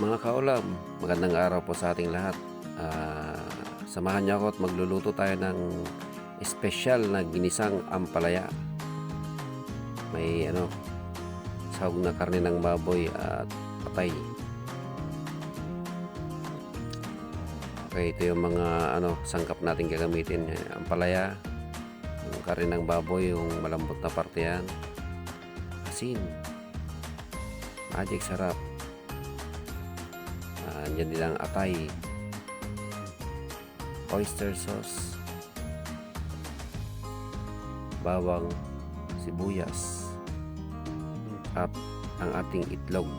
Mga kaulam, magandang araw po sa ating lahat. Ah, samahan niyo ako at magluluto tayo ng espesyal na ginisang ampalaya. May ano, sahog na karne ng baboy at patay. Okay, ito yung mga ano, sangkap natin gagamitin. Ampalaya, yung karne ng baboy, yung malambot na parte yan. Asin. Magic sarap. Ah, andyan din ang atay. Oyster sauce. Bawang, sibuyas. At ang ating itlog.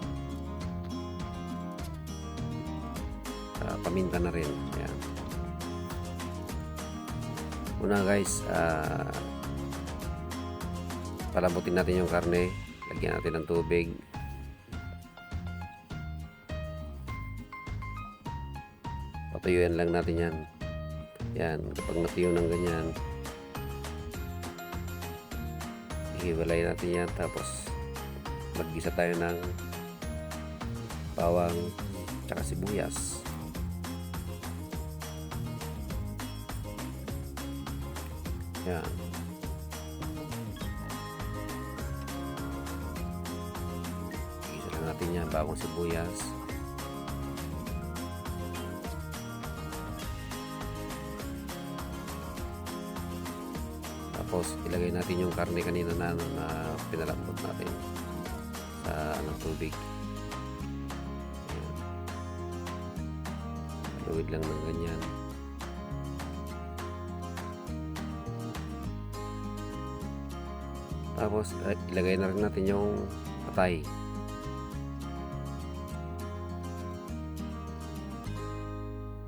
Ah, paminta na rin. Ayan. Una guys, ah, palabutin natin yung karne. Lagyan natin ng tubig. Patuyuan lang natin yan. Yan, kapag natuyo ng ganyan, ihiwalay natin yan. Tapos, maggisa tayo ng bawang tsaka sibuyas. Yan. Igisa lang natin yan, bawang sibuyas. Tapos ilagay natin yung karne kanina na, ano, na pinalambot natin sa anong tubig. Ayan. Luwid lang ng ganyan. Tapos ilagay na rin natin yung patay.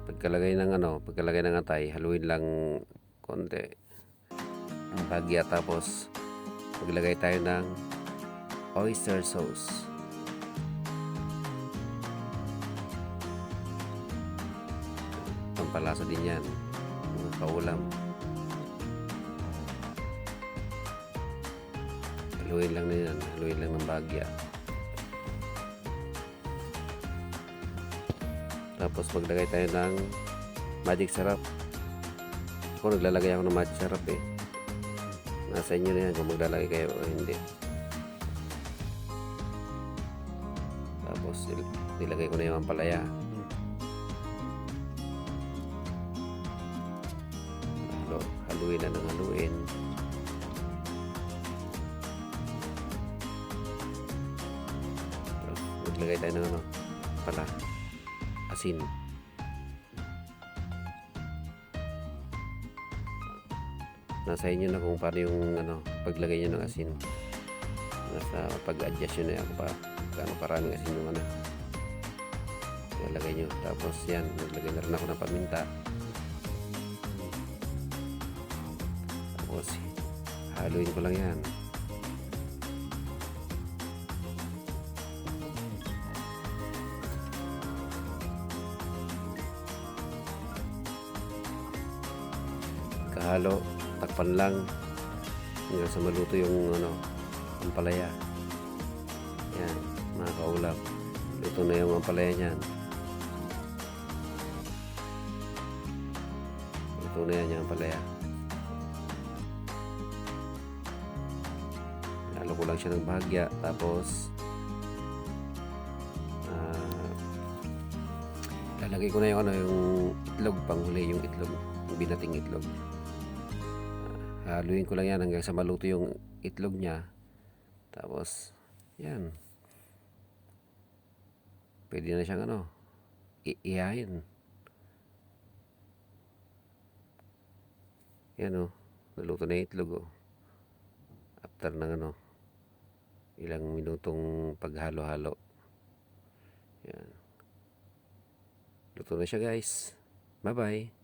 Pagkalagay ng ano, pagkalagay ng atay, haluin lang konti ang bagya tapos maglagay tayo ng oyster sauce. Pampalasa din yan mga kaulam. Haluin lang na yan haluin lang ng bagya. Tapos maglagay tayo ng magic sarap ako naglalagay ako ng magic sarap eh Nasa inyo na yan kung maglalagay kayo o hindi. Tapos il- nilagay ko na yung ampalaya. Halo, haluin na ng haluin. Maglagay tayo ng ano, pala, asin. Nasa inyo na kung paano yung ano, paglagay nyo ng asin. Nasa pag-adjust nyo na kung pa, gaano karaming asin yung ano. Ilagay nyo. Tapos yan naglagay na rin ako ng paminta. Tapos haluin ko lang yan. Kahalo takpan lang. Hanggang sa maluto yung ano ampalaya yan mga kaulap. Luto na yung ampalaya niyan. Luto na yan yung ampalaya lalo ko lang siya ng bahagya tapos ah, lalagay ko na yung ano yung itlog. Panghuli yung itlog. Yung binating itlog haluin ko lang yan hanggang sa maluto yung itlog niya. Tapos yan. Pwede na siyang ano iihayin yan o naluto na yung itlog o after ng ano ilang minutong paghalo-halo. Yan. Luto na siya guys. Bye bye